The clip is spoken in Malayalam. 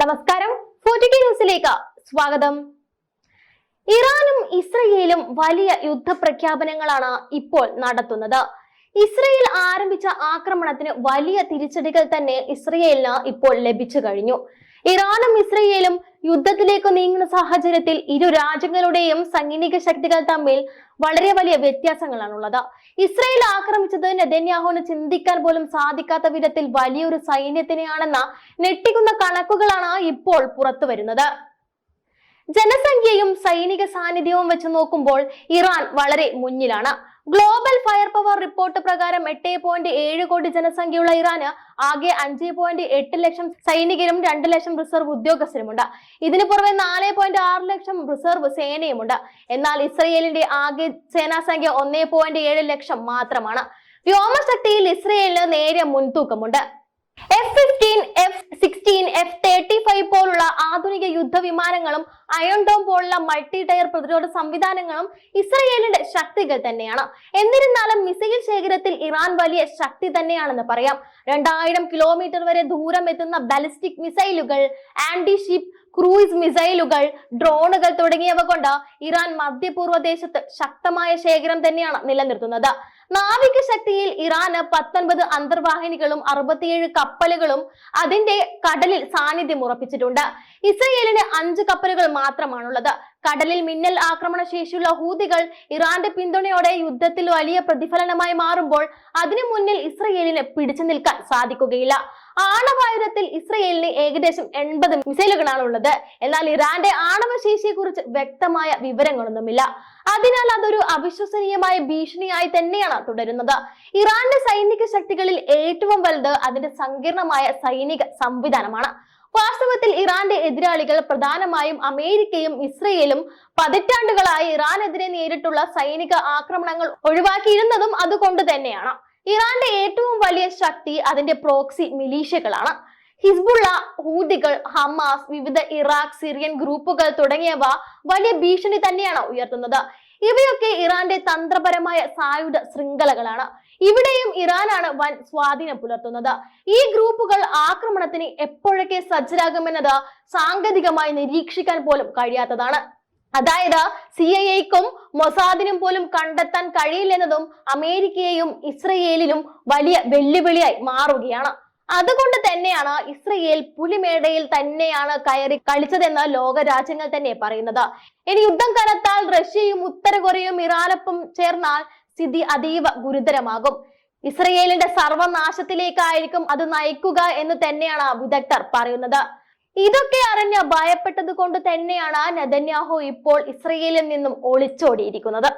നമസ്കാരം. ന്യൂസിലേക്ക് സ്വാഗതം. ഇറാനും ഇസ്രയേലും വലിയ യുദ്ധ പ്രഖ്യാപനങ്ങളാണ് ഇപ്പോൾ നടത്തുന്നത്. ഇസ്രയേൽ ആരംഭിച്ച ആക്രമണത്തിന് വലിയ തിരിച്ചടികൾ തന്നെ ഇസ്രയേലിന് ഇപ്പോൾ ലഭിച്ചു കഴിഞ്ഞു. ഇറാനും ഇസ്രയേലും യുദ്ധത്തിലേക്ക് നീങ്ങുന്ന സാഹചര്യത്തിൽ ഇരു രാജ്യങ്ങളുടെയും സൈനിക ശക്തികൾ തമ്മിൽ വളരെ വലിയ വ്യത്യാസങ്ങളാണുള്ളത്. ഇസ്രയേൽ ആക്രമിച്ചത് നെതന്യാഹുവിന് ചിന്തിക്കാൻ പോലും സാധിക്കാത്ത വിധത്തിൽ വലിയൊരു സൈന്യത്തിനെയാണെന്ന ഞെട്ടിക്കുന്ന കണക്കുകളാണ് ഇപ്പോൾ പുറത്തു വരുന്നത്. ജനസംഖ്യയും സൈനിക സാന്നിധ്യവും വെച്ച് നോക്കുമ്പോൾ ഇറാൻ വളരെ മുന്നിലാണ്. ഗ്ലോബൽ ഫയർ പവർ റിപ്പോർട്ട് പ്രകാരം എട്ട് പോയിന്റ് ഏഴ് കോടി ജനസംഖ്യയുള്ള ഇറാന് ആകെ അഞ്ച് പോയിന്റ് എട്ട് ലക്ഷം സൈനികരും രണ്ട് ലക്ഷം റിസർവ് ഉദ്യോഗസ്ഥരുമുണ്ട്. ഇതിനു പുറമെ നാല് പോയിന്റ് ആറ് ലക്ഷം റിസർവ് സേനയുമുണ്ട്. എന്നാൽ ഇസ്രയേലിന്റെ ആകെ സേനാസംഖ്യ ഒന്നേ പോയിന്റ് ഏഴ് ലക്ഷം മാത്രമാണ്. വ്യോമശക്തിയിൽ ഇസ്രയേലിന് നേരിയ മുൻതൂക്കമുണ്ട്. എഫ് ഫിഫ്റ്റീൻ എഫ് യുദ്ധവിമാനങ്ങളും അയൺ ഡോം പോലുള്ള മൾട്ടി ടയർ പ്രതിരോധ സംവിധാനങ്ങളും ഇസ്രയേലിന്റെ ശക്തികൾ തന്നെയാണ്. എന്നിരുന്നാലും മിസൈൽ ശേഖരത്തിൽ ഇറാൻ വലിയ ശക്തി തന്നെയാണെന്ന് പറയാം. രണ്ടായിരം കിലോമീറ്റർ വരെ ദൂരം എത്തുന്ന ബാലിസ്റ്റിക് മിസൈലുകൾ ആന്റി ഷിപ്പ് ക്രൂയിസ് മിസൈലുകൾ ഡ്രോണുകൾ തുടങ്ങിയവ കൊണ്ട് ഇറാൻ മധ്യപൂർവ ദേശത്ത് ശക്തമായ ശേഖരം തന്നെയാണ് നിലനിർത്തുന്നത്. നാവിക ശക്തിയിൽ ഇറാന് പത്തൊൻപത് അന്തർവാഹിനികളും അറുപത്തിയേഴ് കപ്പലുകളും അതിന്റെ കടലിൽ സാന്നിധ്യം ഉറപ്പിച്ചിട്ടുണ്ട്. ഇസ്രയേലിന് അഞ്ച് കപ്പലുകൾ മാത്രമാണുള്ളത്. കടലിൽ മിന്നൽ ആക്രമണ ശേഷിയുള്ള ഹൂതികൾ ഇറാന്റെ പിന്തുണയോടെ യുദ്ധത്തിൽ വലിയ പ്രതിഫലനമായി മാറുമ്പോൾ അതിനു മുന്നിൽ ഇസ്രയേലിന് പിടിച്ചു നിൽക്കാൻ സാധിക്കുകയില്ല. ആണവായുധത്തിൽ ഇസ്രയേലിന് ഏകദേശം എൺപത് മിസൈലുകളാണ് ഉള്ളത്. എന്നാൽ ഇറാന്റെ ആണവശേഷിയെ കുറിച്ച് വ്യക്തമായ വിവരങ്ങളൊന്നുമില്ല. അതിനാൽ അതൊരു അവിശ്വസനീയമായ ഭീഷണിയായി തന്നെയാണ് തുടരുന്നത്. ഇറാന്റെ സൈനിക ശക്തികളിൽ ഏറ്റവും വലുത് അതിന്റെ സങ്കീർണമായ സൈനിക സംവിധാനമാണ്. വാസ്തവത്തിൽ ഇറാന്റെ എതിരാളികൾ പ്രധാനമായും അമേരിക്കയും ഇസ്രയേലും പതിറ്റാണ്ടുകളായി ഇറാനെതിരെ നേരിട്ടുള്ള സൈനിക ആക്രമണങ്ങൾ ഒഴിവാക്കിയിരുന്നതും അതുകൊണ്ട് തന്നെയാണ്. ഇറാന്റെ ഏറ്റവും വലിയ ശക്തി അതിന്റെ പ്രോക്സി മിലീഷ്യകളാണ്. ഹിസ്ബുള്ള ഹൂദികൾ ഹമാസ് വിവിധ ഇറാഖ് സിറിയൻ ഗ്രൂപ്പുകൾ തുടങ്ങിയവ വലിയ ഭീഷണി തന്നെയാണ് ഉയർത്തുന്നത്. ഇവയൊക്കെ ഇറാന്റെ തന്ത്രപരമായ സായുധ ശൃംഖലകളാണ്. ഇവിടെയും ഇറാനാണ് വൻ സ്വാധീനം പുലർത്തുന്നത്. ഈ ഗ്രൂപ്പുകൾ ആക്രമണത്തിന് എപ്പോഴൊക്കെ സജ്ജരാകുമെന്നത് സാങ്കേതികമായി നിരീക്ഷിക്കാൻ പോലും കഴിയാത്തതാണ്. അതായത് സി ഐ എക്കും മൊസാദിനും പോലും കണ്ടെത്താൻ കഴിയില്ലെന്നതും അമേരിക്കയെയും ഇസ്രയേലിനും വലിയ വെല്ലുവിളിയായി മാറുകയാണ്. അതുകൊണ്ട് തന്നെയാണ് ഇസ്രയേൽ പുലിമേടയിൽ തന്നെയാണ് കയറി കളിച്ചതെന്ന് ലോക രാജ്യങ്ങൾ തന്നെ പറയുന്നത്. ഇനി യുദ്ധം കനത്താൽ റഷ്യയും ഉത്തര കൊറിയയും ഇറാനൊപ്പം ചേർന്നാൽ സ്ഥിതി അതീവ ഗുരുതരമാകും. ഇസ്രയേലിന്റെ സർവനാശത്തിലേക്കായിരിക്കും അത് നയിക്കുക എന്ന് തന്നെയാണ് വിദഗ്ധർ പറയുന്നത്. ഇതൊക്കെ അറിഞ്ഞ ഭയപ്പെട്ടത് കൊണ്ട് തന്നെയാണ് നെതന്യാഹു ഇപ്പോൾ ഇസ്രയേലിൽ നിന്നും ഒളിച്ചോടിയിരിക്കുന്നത്.